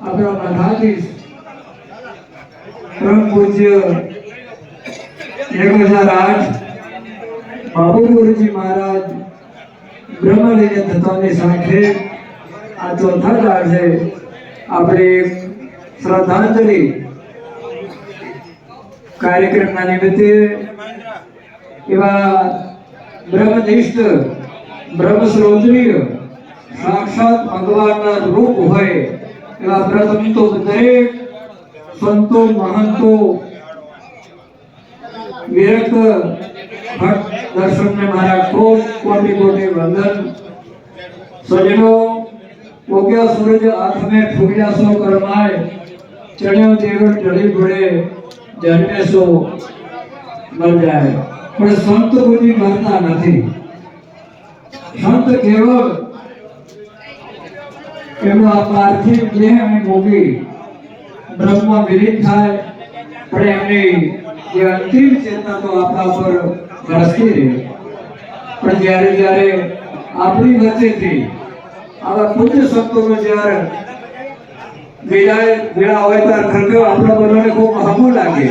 આપણા મઠાધીશ પરમ પૂજ્ય એક હજાર આઠ બાબુ ગુરુજી મહારાજ બ્રહ્મલીન તત્વની સાથે આ ચોથા દાળ આપણે શ્રદ્ધાંજલિ કાર્યક્રમના નિમિત્તે એવા બ્રહ્મનિષ્ઠ બ્રહ્મશ્રોત્રીય સાક્ષાત ભગવાનના રૂપ હોય એવા પ્રથમ તો સંતો, મહંતો વિરક્ત ભક્ત દર્શનને મારા ખૂબ કોટી કોટી વંદન. સજનો ઉગ્યા સૂરજ હાથ में ફૂગ્યા સો કરમાય, ચણ્યો દેવળ ચડી ઘોડે જન્મે સો, મર જાય. પણ સંત બુદ્ધિ મરતા નથી. સંત કેવળ એમનો આ પાર્થિવ દેહ અને ભોગી બ્રહ્મમાં વિલીન થાય. પણ એમની જે અંતિમ ચેતના તો આપણા ઉપર વરસતી રહે. પણ જ્યારે જ્યારે આપણી વચ્ચેથી આવા પૂજ્ય સંતોનો જ્યારે વિદાય વેળા હોય ત્યારે ખરેખર આપણા બધાને ખૂબ હમું લાગે.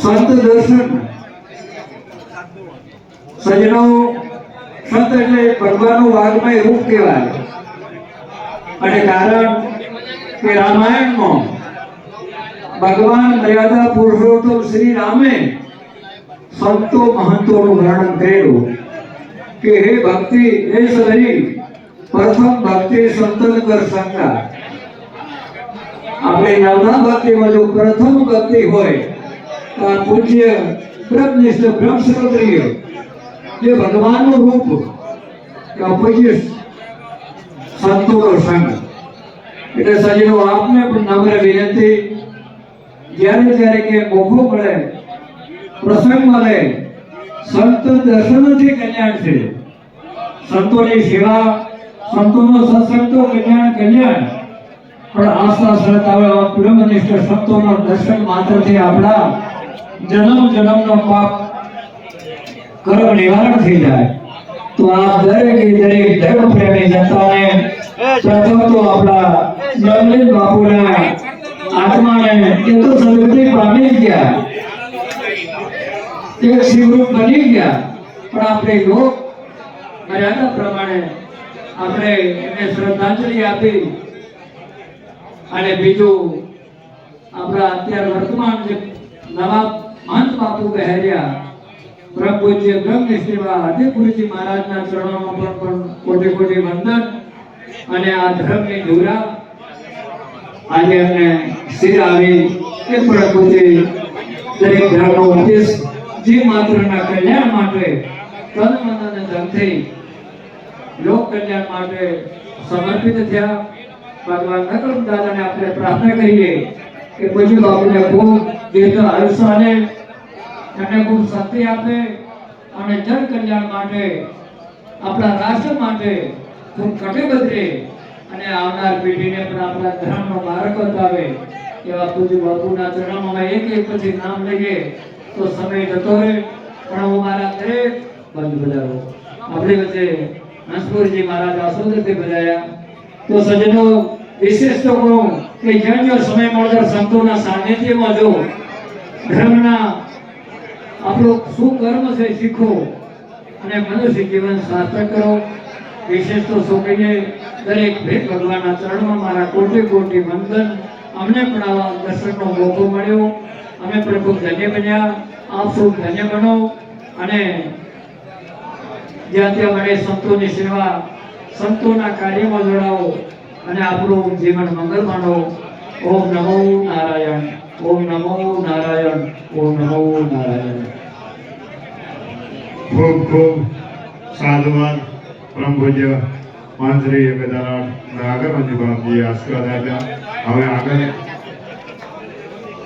સંત દર્શન. સજનો સંત એટલે ભગવાનનું વાઘમય રૂપ કહેવાય. અને કારણ કે રામાયણમાં ભગવાન મર્યાદા પુરુષોત્તમ શ્રી રામે સંતો મહંતોનું વર્ણન કરેલું કે હે ભક્તિ, હે સરી પ્રથમ ભક્તિ સંતન કર સંગા. આપણે નવના ભક્તિમાં જો પ્રથમ ભક્તિ હોય, તો આ પૂજ્ય બ્રહ્મનિષ્ઠ બ્રહ્મશ્રોત્રીય, જે ભગવાનનું રૂપ પૂજ્ય સંતોનો સંગ એટલે સજીનો આપને પણ નમ્ર વિનંતી, જ્યારે જ્યારે કે મોકો મળે, પ્રસંગ મળે, સંત દર્શનથી કલ્યાણ છે. સંતોની સેવા, સંતોનો સત્સંગ તો કલ્યાણ કલ્યાણ. પણ આસ્થા શ્રદ્ધા પ્રમનિષ્ઠ સંતોનો દર્શન માત્રથી આપણા જન્મ જન્મનો પાપ કર્મ નિવારણ થઈ જાય. તો આપ દરેક દરેક ધર્મ પ્રેમી જનતાને પ્રથમ તો આપણા જમલીન બાપુના આત્માને એ તો સદગતિ પામી ગયા. એક શિવરૂપ બની ગયા. પણ આપણે લોક મર્યાદા પ્રમાણે આપણે એને શ્રદ્ધાંજલિ આપી અને બીજું આપણા અત્યારે વર્તમાન જે નવા મહંત બાપુ બહેર્યા પૂજ્ય બ્રહ્મનિષ્ઠીમાં આદિ ગુરુજી મહારાજના ચરણોમાં પણ કોટી કોટી વંદન અને આ ધર્મની ધુરા. આજે અમને આવી એ પ્રભુજી દરેક ધર્મનો ઉપદેશ જીવ માત્રના કલ્યાણ માટે તન મન અને ધનથી લોક કલ્યાણ માટે સમર્પિત થયા. ભગવાન નકમ દાદાને આપણે પ્રાર્થના કરીએ કે પછી બાપુને ખૂબ દીર્ઘ આયુષ્ય એમને ખૂબ શક્તિ આપે અને જન કલ્યાણ માટે, આપણા રાષ્ટ્ર માટે ખૂબ કટિબદ્ધ રહે અને આવનાર પેઢીને પણ આપણા ધર્મનો માર્ગ બતાવે એવા પૂજ્ય બાપુના ચરણોમાં એક એક પછી નામ લઈએ તો સમય જતો રહે, પણ હું મારા દરેક બંધ બજારો આપણી વચ્ચે હંસપુરજી મહારાજ આસોદરથી બજાયા. તો સજ્જનો, વિશેષ તો કહું કે જ્યાં જ્યાં સમય મળતા સંતોના સાનિધ્યમાં જો ધર્મના આપણું શું કર્મ છે શીખો અને મનુષ્ય જીવન સાર્થક કરો. વિશેષ તો કહીએ દરેક ભેટ ભગવાનના ચરણમાં મારા કોટી કોટી વંદન. અમને પણ આવા દર્શનનો મોકો મળ્યો. અમે પ્રભુ ધન્ય બન્યા. આપ ખૂબ ધન્ય બનો. અને જ્યાં ત્યાં મળે સંતોની સેવા, સંતોના કાર્યમાં જોડાવો અને આપણું જીવન મંગલ માનો. ઓમ નમો નારાયણ. ઓમ નમો નારાયણ. ઓમ નમો નારાયણ. ખૂબ ખૂબ સાધુવાદ પરમ પૂજ્ય મંત્રી બેદારાટ આગળ મંજૂર આશીર્વાદ આપ્યા. હવે આગળ